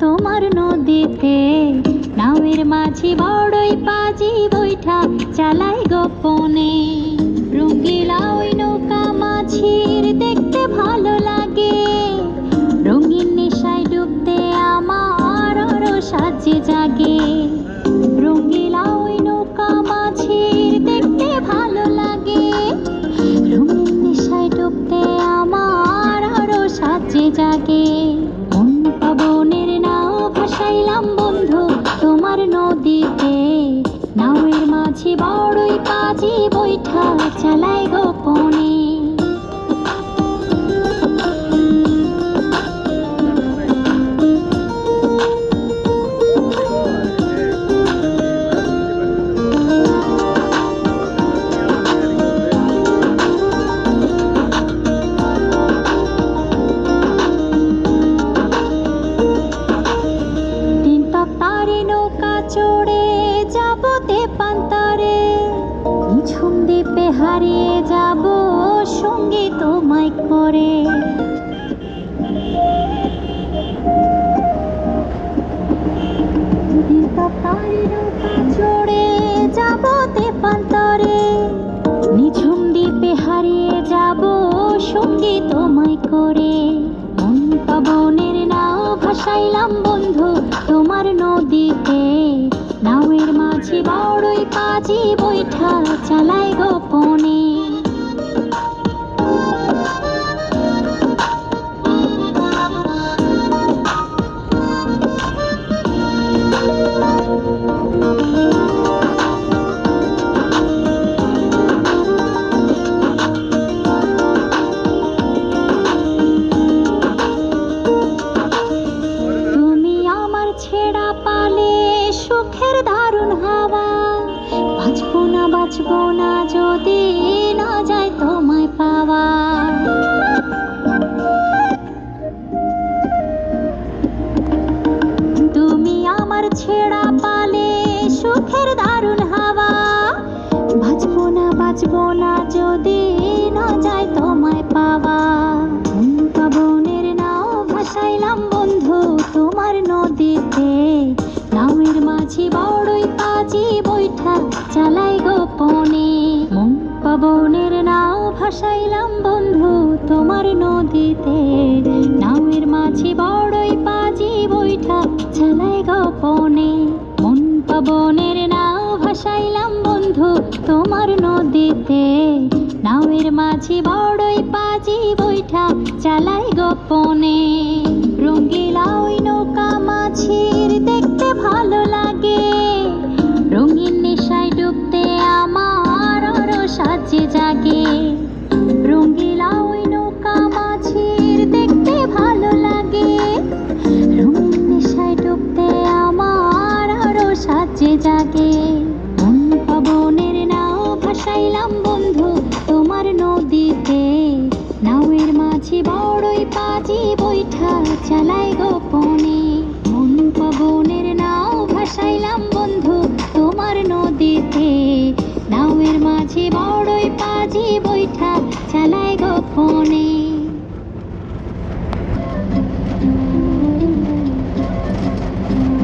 তোমার নদীতে নাওয়ের মাঝি বড়ই পাজি বৈঠা চালাই গোপনে। রঙ্গিলা ওই নৌকা মাঝির দেখতে ভালো লাগে। রঙিন নেশায় ডুবতে আমার আরও সাজে জাগে। রঙ্গিলা ওই নৌকা মাঝির দেখতে ভালো লাগে। রঙিন নেশায় ডুবতে আমার আরও সাজে জাগে। মাঝি বড়ই কাজী বৈঠা চালাই গোপনে। চড়ে যাব তেপান্তরে নিঝুম দ্বীপে হারিয়ে যাব সঙ্গে তোমায় করে। চড়ে যাব তেপান্তরে নিঝুম দ্বীপে হারিয়ে যাব সঙ্গে তোমায় করে। বৈঠা চালাই গোপনে বাঁচবো না যদি না যায় তোমায় পাওয়া। তুমি আমার ছেঁড়া পালে সুখের দারুণ হাওয়া। বাঁচবো না বাঁচবো না যদি না যায় তোমায় পাওয়া। পাবনের নাও ভাসাইলাম বন্ধু তোমার নদীতে। নামের মাঝি বড়ই পাজি বৈঠা চালাই তোমার নদীতে, নামের মাঝি বড়ই পাজি বৈঠা, চালাই গোপনে, মন পাবনের নাও ভাসাইলাম বন্ধু তোমার নদীতে। নাওয়ের মাঝি বড়ই পাজি বৈঠা, চালাই গোপনে। পিঠা চালাই গোপনে, মন পবনের নাও ভাসাইলাম বন্ধু তোমার নদীতে। নাওয়ের মাঝে বড়ই পাজি বৈঠা চালাই গোপনে